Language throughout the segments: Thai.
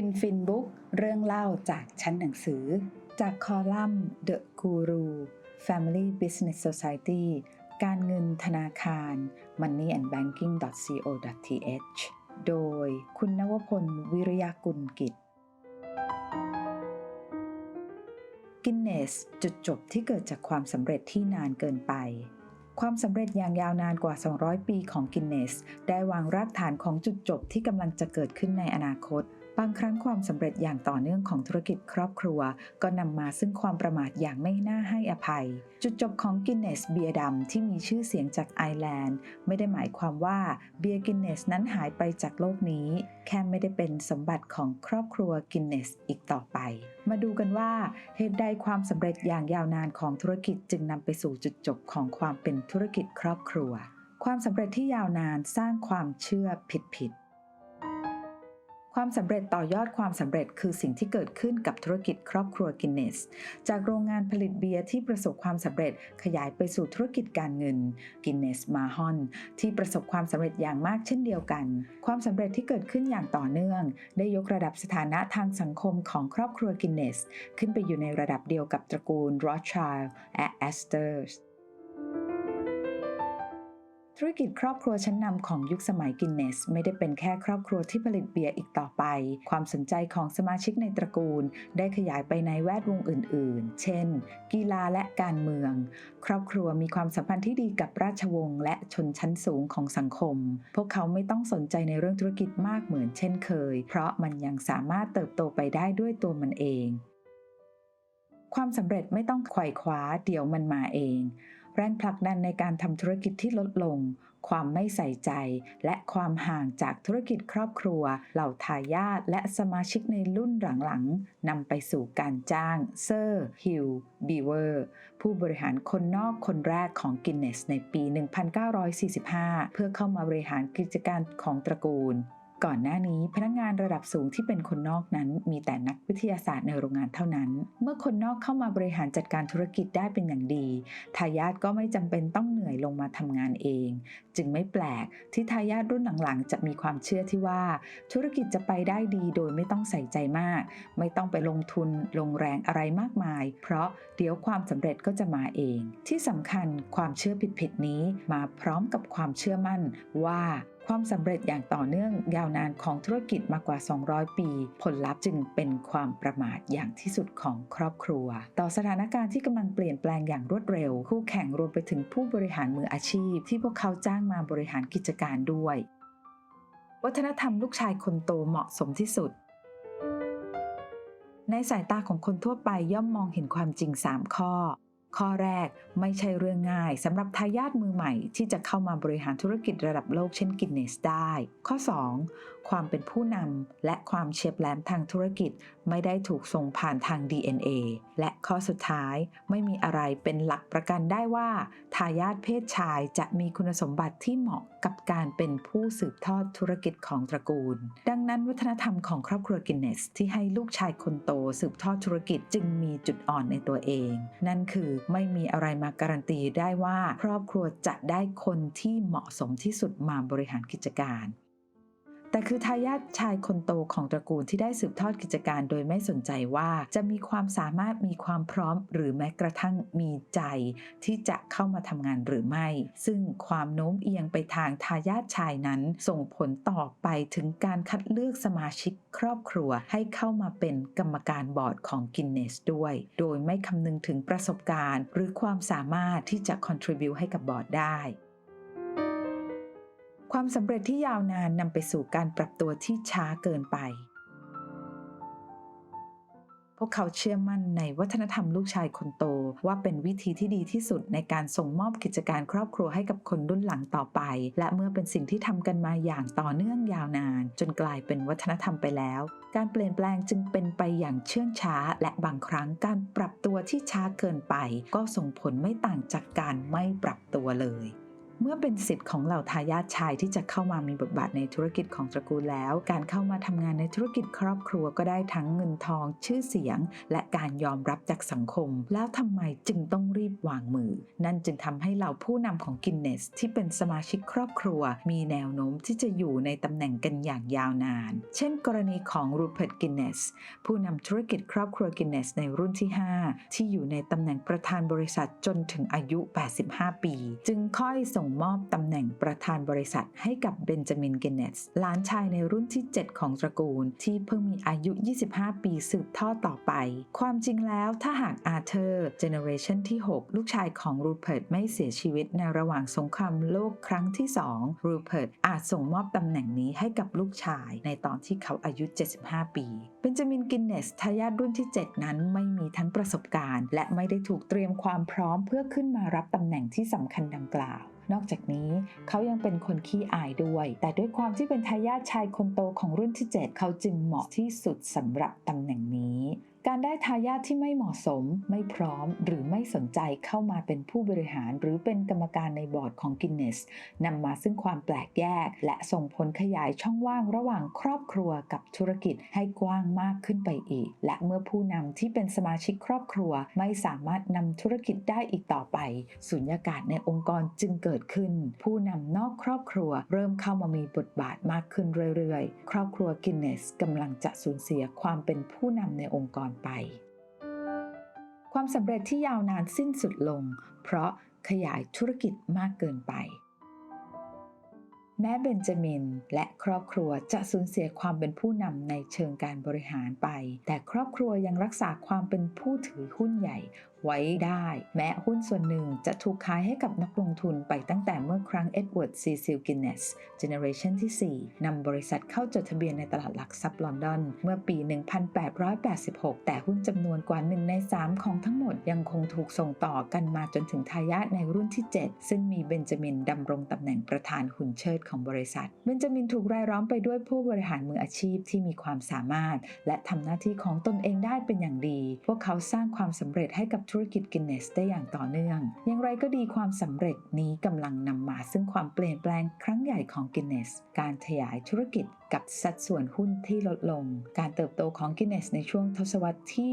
ฟินฟินบุ๊กเรื่องเล่าจากชั้นหนังสือ จากคอลัมน์ The Guru Family Business Society การเงินธนาคาร Money and Banking co th โดยคุณนวพล วิริยากุลกิจ กินเนสจุดจบที่เกิดจากความสำเร็จที่นานเกินไปความสำเร็จอย่างยาวนานกว่า 200 ปีของกินเนส ได้วางรากฐานของจุดจบที่กำลังจะเกิดขึ้นในอนาคต บางครั้งความสำเร็จอย่างต่อเนื่องของธุรกิจครอบครัว ก็นำมาซึ่งความประมาทอย่างไม่น่าให้อภัย จุดจบของกินเนสเบียร์ดำที่มีชื่อเสียงจากไอร์แลนด์ ไม่ได้หมายความว่าเบียร์กินเนสนั้นหายไปจากโลกนี้ แค่ไม่ได้เป็นสมบัติของครอบครัวกินเนสอีกต่อไป มาดูกันว่าเหตุใดความสำเร็จอย่างยาวนานของธุรกิจจึงนำไปสู่จุดจบของความเป็นธุรกิจครอบครัว ความสำเร็จที่ยาวนานสร้างความเชื่อผิดๆ ความสำเร็จต่อยอดความสำเร็จคือสิ่งที่เกิดขึ้นกับธุรกิจครอบครัวกินเนส จากโรงงานผลิตเบียร์ที่ประสบความสำเร็จขยายไปสู่ธุรกิจการเงินกินเนสมาฮอนที่ประสบความสำเร็จอย่างมากเช่นเดียวกัน ความสำเร็จที่เกิดขึ้นอย่างต่อเนื่อง ได้ยกระดับสถานะทางสังคมของครอบครัวกินเนส ขึ้นไปอยู่ในระดับเดียวกับตระกูลโรธชิลและแอสเตอร์ส ธุรกิจครอบครัวชั้นนำของยุคสมัยกินเนส ไม่ได้เป็นแค่ครอบครัวที่ผลิตเบียร์อีกต่อไป ความสนใจของสมาชิกในตระกูล ได้ขยายไปในแวดวงอื่น ๆ เช่น กีฬาและการเมือง ครอบครัวมีความสัมพันธ์ที่ดีกับราชวงศ์และชนชั้นสูงของสังคม พวกเขาไม่ต้องสนใจในเรื่องธุรกิจมากเหมือนเช่นเคย เพราะมันยังสามารถเติบโตไปได้ด้วยตัวมันเอง ความสำเร็จไม่ต้องไขว่คว้าเดี๋ยวมันมาเอง แรงผลักดันในการทำธุรกิจที่ลดลง ความไม่ใส่ใจ และความห่างจากธุรกิจครอบครัว เหล่าทายาทและสมาชิกในรุ่นหลังๆนำไปสู่การจ้างเซอร์ฮิลบีเวอร์ผู้บริหารคนนอกคนแรกของกินเนสในปี 1945 เพื่อเข้ามาบริหารกิจการของตระกูล ก่อนหน้านี้พนักงานระดับสูงที่เป็นคนนอกนั้น มีแต่นักวิทยาศาสตร์ในโรงงานเท่านั้น เมื่อคนนอกเข้ามาบริหารจัดการธุรกิจได้เป็นอย่างดีทายาทก็ไม่จำเป็นต้องเหนื่อยลงมาทำงานเอง จึงไม่แปลกที่ทายาทรุ่นหลังๆ จะมีความเชื่อที่ว่า ธุรกิจจะไปได้ดีโดยไม่ต้องใส่ใจมาก ไม่ต้องไปลงทุนลงแรงอะไรมากมาย เพราะเดี๋ยวความสำเร็จก็จะมาเอง ที่สำคัญความเชื่อผิดๆนี้มาพร้อมกับความเชื่อมั่นว่า ความสำเร็จอย่างต่อเนื่องยาวนานของธุรกิจมากกว่า 200 ปี ผลลัพธ์จึงเป็นความประมาทอย่างที่สุดของครอบครัว ต่อสถานการณ์ที่กำลังเปลี่ยนแปลงอย่างรวดเร็ว คู่แข่งรวมไปถึงผู้บริหารมืออาชีพ ที่พวกเขาจ้างมาบริหารกิจการด้วย วัฒนธรรมลูกชายคนโตเหมาะสมที่สุด ในสายตาของคนทั่วไปย่อมมองเห็นความจริง 3 ข้อ ข้อแรกไม่ใช่เรื่องง่ายสำหรับทายาทมือใหม่ที่จะเข้ามาบริหารธุรกิจระดับโลกเช่นกินเนสได้ ข้อ 2. ความเป็นผู้นำและความเฉียบแหลมทางธุรกิจไม่ได้ถูกส่งผ่านทาง DNA และข้อสุดท้ายไม่มีอะไรเป็นหลักประกันได้ว่า ทายาทเพศชายจะมีคุณสมบัติที่เหมาะ กับการเป็นผู้สืบทอดธุรกิจของตระกูล ดังนั้นวัฒนธรรมของครอบครัวกินเนส ที่ให้ลูกชายคนโตสืบทอดธุรกิจจึงมีจุดอ่อนในตัวเอง นั่นคือไม่มีอะไรมาการันตีได้ว่า ครอบครัวจะได้คนที่เหมาะสมที่สุดมาบริหารกิจการ แต่คือทายาทชายคนโตของตระกูลที่ได้สืบทอดกิจการโดยไม่สนใจว่าจะมีความสามารถมีความพร้อม หรือแม้กระทั่งมีใจ ที่จะเข้ามาทำงานหรือไม่ ซึ่งความโน้มเอียงไปทางทายาทชายนั้น ส่งผลต่อไปถึงการคัดเลือกสมาชิกครอบครัวให้เข้ามาเป็นกรรมการบอร์ดของกินเนสด้วย โดยไม่คำนึงถึงประสบการณ์ หรือความสามารถที่จะ contribu ให้กับบอร์ดได้ ความสำเร็จที่ยาวนานนำไปสู่การปรับตัวที่ช้าเกินไป พวกเขาเชื่อมั่นในวัฒนธรรมลูกชายคนโตว่าเป็นวิธีที่ดีที่สุดในการส่งมอบกิจการครอบครัวให้กับคนรุ่นหลังต่อไป และเมื่อเป็นสิ่งที่ทำกันมาอย่างต่อเนื่องยาวนาน จนกลายเป็นวัฒนธรรมไปแล้ว การเปลี่ยนแปลงจึงเป็นไปอย่างเชื่องช้า และบางครั้งการปรับตัวที่ช้าเกินไป ก็ส่งผลไม่ต่างจากการไม่ปรับตัวเลย เมื่อเป็นสิทธิ์ของเหล่าทายาทชายที่จะเข้ามามีบทบาทในธุรกิจของตระกูลแล้ว การเข้ามาทำงานในธุรกิจครอบครัวก็ได้ทั้งเงินทอง ชื่อเสียง และการยอมรับจากสังคม แล้วทำไมจึงต้องรีบวางมือ นั่นจึงทำให้เหล่าผู้นำของกินเนสที่เป็นสมาชิกครอบครัว มีแนวโน้มที่จะอยู่ในตำแหน่งกันอย่างยาวนาน เช่น กรณีของรูเพิร์ตกินเนสผู้นำธุรกิจครอบครัวกินเนสในรุ่นที่ 5 ที่อยู่ในตำแหน่งประธานบริษัทจนถึงอายุ 85 ปี จึงค่อยส่งมอบตำแหน่งประธานบริษัทให้กับเบนจามินกินเนสหลานชายในรุ่นที่ 7 ของตระกูล ที่เพิ่งมีอายุ 25 ปีสืบทอดต่อไป ความจริงแล้วถ้าหากอาเธอร์เจเนอเรชันที่ 6 ลูกชายของรูเพิร์ตไม่เสียชีวิตในระหว่างสงครามโลกครั้งที่ 2 รูเพิร์ตอาจส่งมอบตำแหน่งนี้ให้กับลูกชายในตอนที่เขาอายุ 75 ปีเบนจามิน กินเนสทายาทรุ่นที่ 7 นั้นไม่มีทั้งประสบการณ์ และไม่ได้ถูกเตรียมความพร้อมเพื่อขึ้นมารับตำแหน่งที่สำคัญดังกล่าว นอกจากนี้เขายังเป็นคนขี้อายด้วย แต่ด้วยความที่เป็นทายาทชายคนโตของรุ่นที่ 7 เขาจึงเหมาะที่สุดสำหรับตำแหน่งนี้ การได้ทายาทที่ไม่เหมาะสม ไม่พร้อม หรือไม่สนใจเข้ามาเป็นผู้บริหาร หรือเป็นกรรมการในบอร์ดของกินเนสนำมาซึ่งความแปลกแยก และส่งผลขยายช่องว่างระหว่างครอบครัวกับธุรกิจให้กว้างมากขึ้นไปอีก และเมื่อผู้นำที่เป็นสมาชิกครอบครัว ไม่สามารถนำธุรกิจได้อีกต่อไปสุญญากาศในองค์กรจึงเกิดขึ้น ผู้นำนอกครอบครัว เริ่มเข้ามามีบทบาทมากขึ้นเรื่อยๆ ครอบครัวกินเนสกำลังจะสูญเสียความเป็นผู้นำในองค์กรไป ความสำเร็จที่ยาวนานสิ้นสุดลง เพราะขยายธุรกิจมากเกินไป แม้เบนจามินและครอบครัวจะสูญเสียความเป็นผู้นำในเชิงการบริหารไป แต่ครอบครัวยังรักษาความเป็นผู้ถือหุ้นใหญ่ไว้ได้ แม้หุ้นส่วนหนึ่งจะถูกขายให้กับนักลงทุนไปตั้งแต่เมื่อครั้งเอ็ดเวิร์ดซีซิลกินเนสเจเนอเรชันที่ 4 นำบริษัทเข้าจดทะเบียนในตลาดหลักทรัพย์ลอนดอน เมื่อปี 1886 แต่หุ้นจำนวนกว่า 1 ใน 3 ของทั้งหมดยังคงถูกส่งต่อกันมาจนถึงทายาทในรุ่นที่ 7 ซึ่งมีเบนจามินดำรงตำแหน่งประธานหุ่นเชิดของบริษัท เบนจามินถูกรายล้อมไปด้วยผู้บริหารมืออาชีพที่มีความสามารถ และทำหน้าที่ของตนเองได้เป็นอย่างดี พวกเขาสร้างความสำเร็จให้กับธุรกิจกินเนสได้อย่างต่อเนื่อง อย่างไรก็ดีความสำเร็จนี้กำลังนำมาซึ่งความเปลี่ยนแปลงครั้งใหญ่ของกินเนสการขยายธุรกิจกับสัดส่วนหุ้นที่ลดลง การเติบโตของกินเนสในช่วงทศวรรษที่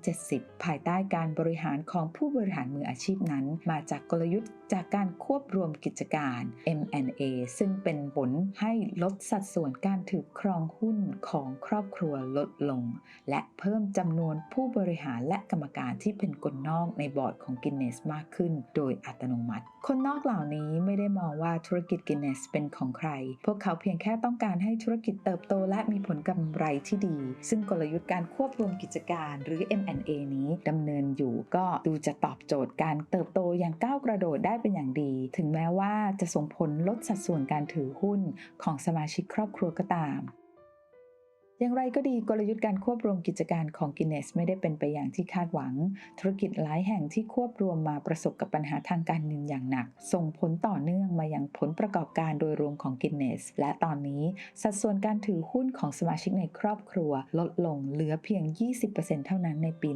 1970 ภายใต้การบริหารของผู้บริหารมืออาชีพนั้น มาจากกลยุทธ์จากการควบรวมกิจการ M&A ซึ่งเป็นผลให้ลดสัดส่วนการถือครองหุ้นของครอบครัวลดลง และเพิ่มจำนวนผู้บริหารและกรรมการที่เป็นคนนอกในบอร์ดของกินเนสมากขึ้น โดยอัตโนมัติ คนนอกเหล่านี้ไม่ได้มองว่าธุรกิจกินเนสเป็นของใคร พวกเขาเพียงแค่ต้องการให้ธุรกิจเติบโตและมีผลกำไรที่ดี ซึ่งกลยุทธ์การควบรวมกิจการหรือ M&A นี้ดำเนินอยู่ก็ดูจะตอบโจทย์การเติบโตอย่างก้าวกระโดดได้เป็นอย่างดี ถึงแม้ว่าจะส่งผลลดสัดส่วนการถือหุ้นของสมาชิกครอบครัวก็ตาม อย่างไรก็ดีกลยุทธ์การควบรวมกิจการของกินเนสไม่ได้เป็นไปอย่างที่คาดหวัง ธุรกิจหลายแห่งที่ควบรวมมาประสบกับปัญหาทางการเงินอย่างหนัก ส่งผลต่อเนื่องมายังผลประกอบการโดยรวมของกินเนสและตอนนี้สัดส่วนการถือหุ้นของสมาชิกในครอบครัว ลดลงเหลือเพียง 20%เท่านั้นในปี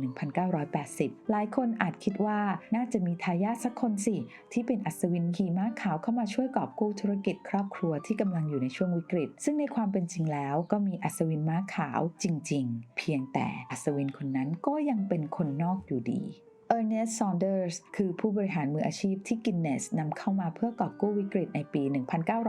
1980 หลายคนอาจคิดว่าน่าจะมีทายาทสักคนสิ ที่เป็นอัศวินขี่ม้าขาวเข้ามาช่วยกอบกู้ธุรกิจครอบครัวที่กำลังอยู่ในช่วงวิกฤต ซึ่งในความเป็นจริงแล้วก็มีอัศวินม้าขาวจริงๆ เพียงแต่อัศวินคนนั้นก็ยังเป็นคนนอกอยู่ดี Ernest Saunders คือผู้บริหารมืออาชีพที่กินเนสนำเข้ามาเพื่อกอบกู้วิกฤตในปี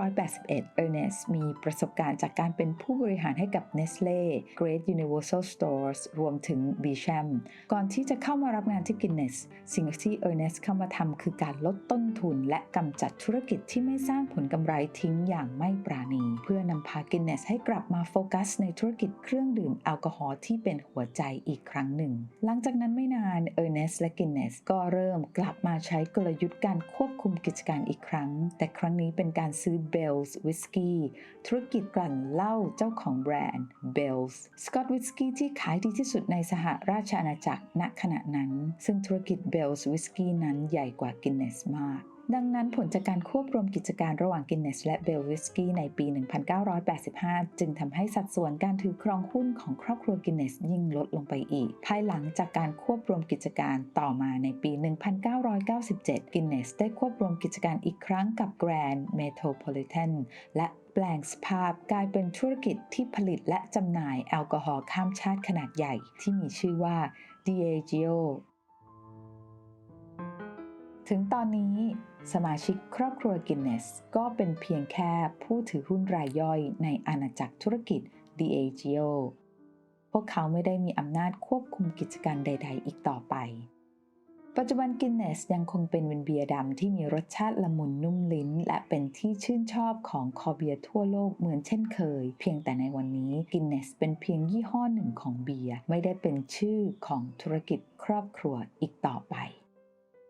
1981 Ernest มีประสบการณ์จากการเป็นผู้บริหารให้กับ Nestle Great Universal Stores รวมถึง b c h a m ก่อนที่จะเข้ามารับงานที่กินเนสสิ่งที่ Ernest เข้ามาทำคือการลดต้นทุน และกำจัดธุรกิจที่ไม่สร้างผลกำไรทิ้งอย่างไม่ปราณี เพื่อนำพากินเนสให้กลับมาโฟกัสในธุรกิจเครื่องดื่มแอลกอฮอล์ที่เป็นหัวใจอีกครั้งหนึ่ง หลังจากนั้นไม่นาน Ernest และกินเนสก็เริ่มกลับมาใช้กลยุทธ์การควบคุมกิจการอีกครั้ง แต่ครั้งนี้เป็นการซื้อ Bell's Whiskey ธุรกิจกลั่นเหล้าเจ้าของแบรนด์ Bell's Scott Whisky ที่ขายดีที่สุดในสหราชอาณาจักรณขณะนั้น ซึ่งธุรกิจ Bell's Whiskey นั้นใหญ่กว่า Guinness มาก ดังนั้นผลจากการควบรวมกิจการระหว่าง Guinness และ Bell Whiskey ในปี 1985 จึงทำให้สัดส่วนการถือครองหุ้นของครอบครัว Guinness ยิ่งลดลงไปอีก ภายหลังจากการควบรวมกิจการต่อมาในปี 1997 Guinness ได้ควบรวมกิจการอีกครั้งกับ Grand Metropolitan และแปลงสภาพกลายเป็นธุรกิจที่ผลิตและจำหน่ายแอลกอฮอล์ข้ามชาติขนาดใหญ่ที่มีชื่อว่า Diageo ถึงตอนนี้ สมาชิกครอบครัว Guinness ก็เป็นเพียงแค่ผู้ถือหุ้นรายย่อยในอาณาจักรธุรกิจ Diageo พวกเขาไม่ได้มีอำนาจควบคุมกิจการใด ๆ อีกต่อไป ปัจจุบัน Guinness ยังคงเป็นวินเบียร์ดำที่มีรสชาติละมุนนุ่มลิ้น และเป็นที่ชื่นชอบของคอเบียร์ทั่วโลกเหมือนเช่นเคย เพียงแต่ในวันนี้ Guinness เป็นเพียงยี่ห้อหนึ่งของเบียร์ไม่ได้เป็นชื่อของธุรกิจครอบครัวอีกต่อไป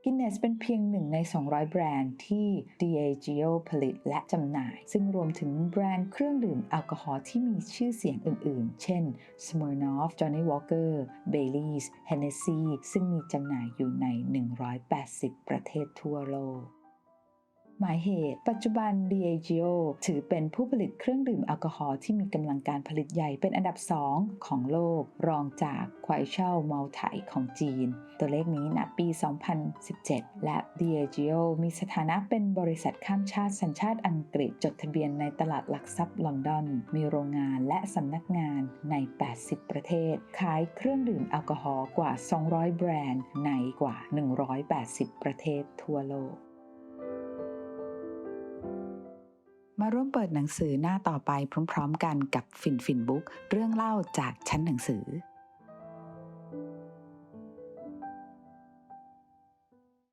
Guinness เป็นเพียงหนึ่งใน 200 แบรนด์ที่ Diageo ผลิตและจำหน่าย ซึ่งรวมถึงแบรนด์เครื่องดื่มแอลกอฮอล์ที่มีชื่อเสียงอื่นๆ เช่น Smirnoff, Johnny Walker, Baileys, Hennessy ซึ่งมีจำหน่ายอยู่ใน 180 ประเทศทั่วโลก หมายเหตุ ปัจจุบัน Diageo ถือเป็นผู้ผลิตเครื่องดื่มแอลกอฮอล์ที่มีกำลังการผลิตใหญ่เป็นอันดับ 2 ของโลก รองจากควายเช่าเมาไถของจีน ตัวเลขนี้ณปี 2017 และ Diageo มีสถานะเป็นบริษัทข้ามชาติสัญชาติอังกฤษจดทะเบียนในตลาดหลักทรัพย์ลอนดอน มีโรงงานและสำนักงานใน 80 ประเทศ ขายเครื่องดื่มแอลกอฮอล์กว่า 200 แบรนด์ในกว่า 180 ประเทศทั่วโลก มาร่วมเปิดหนังสือหน้าต่อไปพร้อม ๆ กันกับฟินฟินบุ๊กเรื่องเล่าจากชั้นหนังสือ